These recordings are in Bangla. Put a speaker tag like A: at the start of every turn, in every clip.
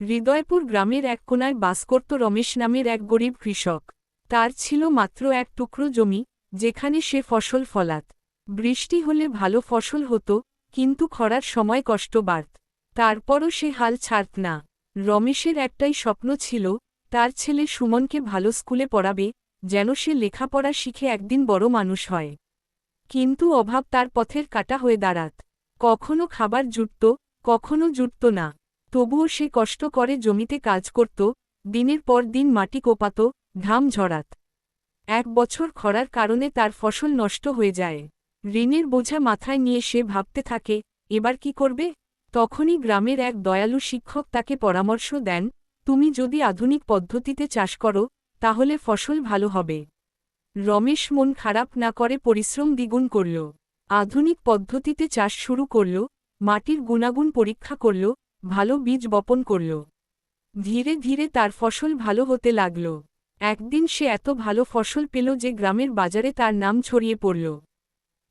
A: হৃদয়পুর গ্রামের এক কোনায় বাস করত রমেশ নামের এক গরিব কৃষক। তার ছিল মাত্র এক টুকরো জমি, যেখানে সে ফসল ফলাত। বৃষ্টি হলে ভালো ফসল হতো, কিন্তু খরার সময় কষ্ট বাড়ত। তারপরও সে হাল ছাড়ত না। রমেশের একটাই স্বপ্ন ছিল, তার ছেলে সুমনকে ভালো স্কুলে পড়াবে, যেন সে লেখাপড়া শিখে একদিন বড় মানুষ হয়। কিন্তু অভাব তার পথের কাটা হয়ে দাঁড়াত। কখনো খাবার জুটত, কখনো জুটত না। তবুও সে কষ্ট করে জমিতে কাজ করত, দিনের পর দিন মাটি কোপাত, ঘাম ঝরাত। এক বছর খরার কারণে তার ফসল নষ্ট হয়ে যায়। ঋণের বোঝা মাথায় নিয়ে সে ভাবতে থাকে, এবার কি করবে? তখনই গ্রামের এক দয়ালু শিক্ষক তাকে পরামর্শ দেন, তুমি যদি আধুনিক পদ্ধতিতে চাষ করো, তাহলে ফসল ভালো হবে। রমেশ মন খারাপ না করে পরিশ্রম দ্বিগুণ করল। আধুনিক পদ্ধতিতে চাষ শুরু করল, মাটির গুণাগুণ পরীক্ষা করল ভালো বীজ বপন করল। ধীরে ধীরে তার ফসল ভালো হতে লাগল। একদিন সে এত ভালো ফসল পেল যে গ্রামের বাজারে তার নাম ছড়িয়ে পড়ল।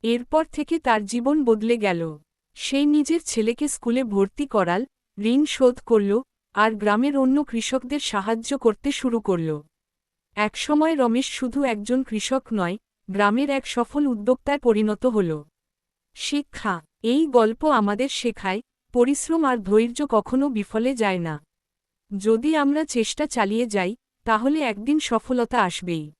A: এরপর থেকে তার জীবন বদলে গেল। সে নিজের ছেলেকে স্কুলে ভর্তি করাল, ঋণ শোধ করল আর গ্রামের অন্য কৃষকদের সাহায্য করতে শুরু করল। একসময় রমেশ শুধু একজন কৃষক নয়, গ্রামের এক সফল উদ্যোক্তায় পরিণত হল। শিক্ষা, এই গল্প আমাদের শেখায় পরিশ্রম আর ধৈর্য কখনো বিফলে যায় না। যদি আমরা চেষ্টা চালিয়ে যাই, তাহলে একদিন সফলতা আসবেই।